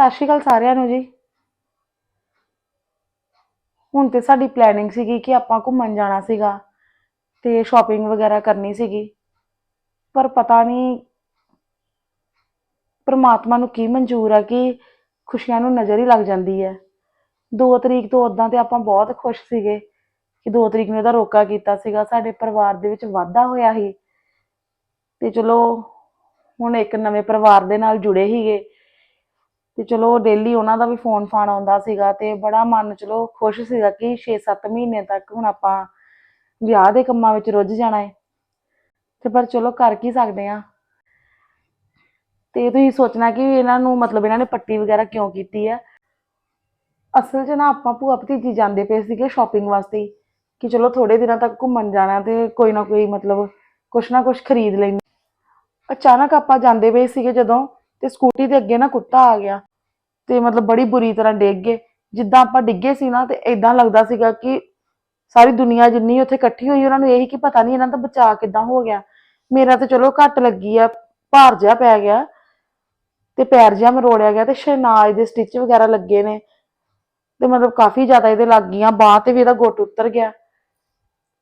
ਸਤਿ ਸ਼੍ਰੀ ਅਕਾਲ ਸਾਰਿਆਂ ਨੂੰ ਜੀ। ਹੁਣ ਤੇ ਸਾਡੀ ਪਲੈਨਿੰਗ ਸੀਗੀ ਕਿ ਆਪਾਂ ਘੁੰਮਣ ਜਾਣਾ ਸੀਗਾ ਤੇ ਸ਼ਾਪਿੰਗ ਵਗੈਰਾ ਕਰਨੀ ਸੀਗੀ। ਪਰ ਪਤਾ ਨਹੀਂ ਪਰਮਾਤਮਾ ਨੂੰ ਕੀ ਮਨਜ਼ੂਰ ਆ ਕਿ ਖੁਸ਼ੀਆਂ ਨੂੰ ਨਜ਼ਰ ਹੀ ਲੱਗ ਜਾਂਦੀ ਹੈ। 2 ਤਰੀਕ ਤੋਂ ਉਦਾਂ ਤੇ ਆਪਾਂ ਬਹੁਤ ਖੁਸ਼ ਸੀਗੇ ਕਿ 2 ਤਰੀਕ ਨੂੰ ਇਹਦਾ ਰੋਕਾ ਕੀਤਾ ਸੀਗਾ, ਸਾਡੇ ਪਰਿਵਾਰ ਦੇ ਵਿੱਚ ਵਾਧਾ ਹੋਇਆ ਸੀ। ਤੇ ਚਲੋ ਹੁਣ ਇੱਕ ਨਵੇਂ ਪਰਿਵਾਰ ਦੇ ਨਾਲ ਜੁੜੇ ਸੀਗੇ। ਤੇ ਚਲੋ ਡੇਲੀ ਉਹਨਾਂ ਦਾ ਵੀ ਫੋਨ ਫਾਨ ਆਉਂਦਾ ਸੀਗਾ ਤੇ ਬੜਾ ਮਨ ਚਲੋ ਖੁਸ਼ ਸੀਗਾ ਕਿ 6-7 ਮਹੀਨੇ ਤੱਕ ਹੁਣ ਆਪਾਂ ਵਿਆਹ ਦੇ ਕੰਮਾਂ ਵਿੱਚ ਰੁੱਝ ਜਾਣਾ ਹੈ ਤੇ ਪਰ ਚਲੋ ਕਰ ਕੀ ਸਕਦੇ ਆ। ਤੇ ਤੁਸੀਂ ਸੋਚਣਾ ਕਿ ਇਹਨਾਂ ਨੂੰ ਮਤਲਬ ਇਹਨਾਂ ਨੇ ਪੱਟੀ ਵਗੈਰਾ ਕਿਉਂ ਕੀਤੀ ਹੈ ਅਸਲ 'ਚ ਨਾ ਆਪਾਂ ਭੂਆ ਭਤੀਜੀ ਜਾਂਦੇ ਪਏ ਸੀਗੇ ਸ਼ਾਪਿੰਗ ਵਾਸਤੇ ਕਿ ਚਲੋ ਥੋੜੇ ਦਿਨਾਂ ਤੱਕ ਘੁੰਮਣ ਜਾਣਾ ਤੇ ਕੋਈ ਨਾ ਕੋਈ ਮਤਲਬ ਕੁਛ ਨਾ ਕੁਛ ਖਰੀਦ ਲੈਂਦੇ। ਅਚਾਨਕ ਆਪਾਂ ਜਾਂਦੇ ਪਏ ਸੀਗੇ ਜਦੋਂ ਤੇ ਸਕੂਟੀ ਦੇ ਅੱਗੇ ਨਾ ਕੁੱਤਾ ਆ ਗਿਆ। ਤੇ ਮਤਲਬ ਬੜੀ ਬੁਰੀ ਤਰ੍ਹਾਂ ਡਿੱਗ ਗਏ। ਜਿੱਦਾਂ ਆਪਾਂ ਡਿੱਗੇ ਸੀ ਨਾ ਤੇ ਇਦਾਂ ਲੱਗਦਾ ਸੀਗਾ ਕਿ ਸਾਰੀ ਦੁਨੀਆ ਜਿੰਨੀ ਉੱਥੇ ਇਕੱਠੀ ਹੋਈ ਉਹਨਾਂ ਨੂੰ ਇਹੀ ਕਿ ਪਤਾ ਨਹੀਂ ਇਹਨਾਂ ਦਾ ਬਚਾਅ ਕਿੱਦਾਂ ਹੋ ਗਿਆ। ਮੇਰਾ ਤੇ ਚਲੋ ਘੱਟ ਲੱਗੀ ਆ, ਭਾਰ ਜਿਹਾ ਪੈ ਗਿਆ ਤੇ ਪੈਰ ਜਿਹਾ ਮਰੋੜਿਆ ਗਿਆ ਤੇ ਸ਼ਨਾਜ ਦੇ ਸਟਿਚ ਵਗੈਰਾ ਲੱਗੇ ਨੇ ਤੇ ਮਤਲਬ ਕਾਫੀ ਜ਼ਿਆਦਾ ਇਹਦੇ ਲੱਗ ਗਈਆਂ, ਬਾਹ ਤੇ ਵੀ ਇਹਦਾ ਗੁੱਟ ਉਤਰ ਗਿਆ।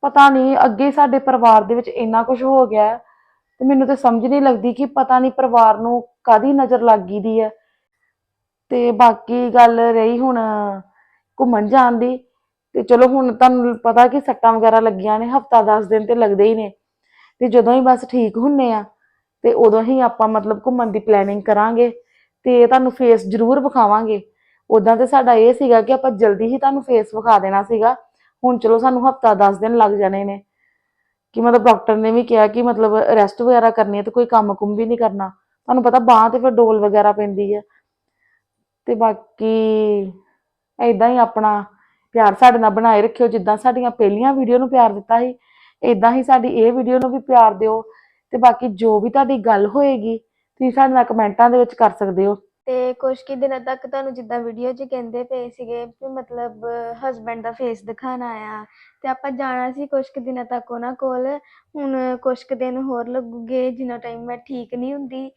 ਪਤਾ ਨਹੀਂ ਅੱਗੇ ਸਾਡੇ ਪਰਿਵਾਰ ਦੇ ਵਿੱਚ ਇੰਨਾ ਕੁਝ ਹੋ ਗਿਆ ਤੇ ਮੈਨੂੰ ਤੇ ਸਮਝ ਨਹੀਂ ਲੱਗਦੀ ਕਿ ਪਤਾ ਨਹੀਂ ਪਰਿਵਾਰ ਨੂੰ ਕਾਦੀ ਨਜ਼ਰ ਲੱਗ ਗਈ ਦੀ ਹੈ ਤੇ ਬਾਕੀ ਗੱਲ ਰਹੀ ਹੁਣ ਘੁੰਮਣ ਜਾਣ ਦੀ। ਤੇ ਚਲੋ ਹੁਣ ਤੁਹਾਨੂੰ ਪਤਾ ਕਿ ਸੱਟਾਂ ਵਗੈਰਾ ਲੱਗੀਆਂ ਨੇ, ਹਫਤਾ 10 ਦਿਨ ਤੇ ਲੱਗਦੇ ਹੀ ਨੇ। ਤੇ ਜਦੋਂ ਹੀ ਬਸ ਠੀਕ ਹੁੰਨੇ ਆ, ਤੇ ਉਦੋਂ ਹੀ ਆਪਾਂ ਮਤਲਬ ਘੁੰਮਣ ਦੀ ਪਲੈਨਿੰਗ ਕਰਾਂਗੇ। ਤੇ ਤੁਹਾਨੂੰ ਫੇਸ ਜ਼ਰੂਰ ਵਿਖਾਵਾਂਗੇ। ਉਦਾਂ ਤੇ ਸਾਡਾ ਇਹ ਸੀਗਾ ਕਿ ਆਪਾਂ ਜਲਦੀ ਹੀ ਤੁਹਾਨੂੰ ਫੇਸ ਵਿਖਾ ਦੇਣਾ ਸੀਗਾ। ਹੁਣ ਚਲੋ ਸਾਨੂੰ ਹਫਤਾ 10 ਦਿਨ ਲੱਗ ਜਾਣੇ ਨੇ। ਕਿ ਮਤਲਬ ਡਾਕਟਰ ਨੇ ਵੀ ਕਿਹਾ ਕਿ ਮਤਲਬ ਰੈਸਟ ਵਗੈਰਾ ਕਰਨੀ ਹੈ ਤੇ ਕੋਈ ਕੰਮ ਕੁੰਮ ਵੀ ਨਹੀਂ ਕਰਨਾ। ਤੁਹਾਨੂੰ ਪਤਾ ਬਾਂਹ ਤੇ ਫਿਰ ਡੋਲ ਵਗੈਰਾ ਪੈਂਦੀ ਹੈ ਤੇ ਬਾਕੀ ਐਦਾਂ ਹੀ ਆਪਣਾ ਪਿਆਰ ਸਾਡੇ ਨਾਲ ਬਣਾਏ ਰੱਖਿਓ, ਜਿੱਦਾਂ ਸਾਡੀਆਂ ਪਹਿਲੀਆਂ ਵੀਡੀਓ ਨੂੰ ਪਿਆਰ ਦਿੱਤਾ ਸੀ ਐਦਾਂ ਹੀ ਸਾਡੀ ਇਹ ਵੀਡੀਓ ਨੂੰ ਵੀ ਪਿਆਰ ਦਿਓ ਤੇ ਬਾਕੀ ਜੋ ਵੀ ਤੁਹਾਡੀ ਗੱਲ ਹੋਏਗੀ, ਤੁਸੀਂ ਸਾਡੇ ਨਾਲ ਕਮੈਂਟਾਂ ਦੇ ਵਿੱਚ ਕਰ ਸਕਦੇ ਹੋ। ਤੇ ਕੁਛ ਕੁ ਦਿਨਾਂ ਤੱਕ ਤੁਹਾਨੂੰ ਜਿੱਦਾਂ ਵੀਡੀਓ 'ਚ ਕਹਿੰਦੇ ਪਏ ਸੀਗੇ ਵੀ ਮਤਲਬ ਹਸਬੈਂਡ ਦਾ ਫੇਸ ਦਿਖਾਣਾ ਆ ਤੇ ਆਪਾਂ ਜਾਣਾ ਸੀ ਕੁਛ ਕੁ ਦਿਨਾਂ ਤੱਕ ਉਹਨਾਂ ਕੋਲ, ਹੁਣ ਕੁਛ ਕੁ ਦਿਨ ਹੋਰ ਲੱਗੂਗੇ, ਜਿੰਨਾ ਟਾਈਮ ਮੈਂ ਠੀਕ ਨਹੀਂ ਹੁੰਦੀ।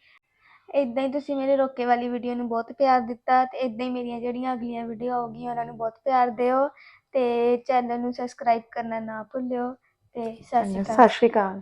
ਇਦਾਂ ਹੀ ਤੁਸੀਂ ਮੇਰੇ ਰੋਕੇ ਵਾਲੀ ਵੀਡੀਓ ਨੂੰ ਬਹੁਤ ਪਿਆਰ ਦਿੱਤਾ ਤੇ ਇਦਾਂ ਹੀ ਮੇਰੀਆਂ ਜਿਹੜੀਆਂ ਅਗਲੀਆਂ ਵੀਡੀਓ ਆਉਗੀਆਂ ਉਹਨਾਂ ਨੂੰ ਬਹੁਤ ਪਿਆਰ ਦਿਓ ਤੇ ਚੈਨਲ ਨੂੰ ਸਬਸਕ੍ਰਾਈਬ ਕਰਨਾ ਨਾ ਭੁੱਲਿਓ ਤੇ ਸਤਿ ਸ਼੍ਰੀ ਅਕਾਲ। ਸਤਿ ਸ਼੍ਰੀ ਅਕਾਲ।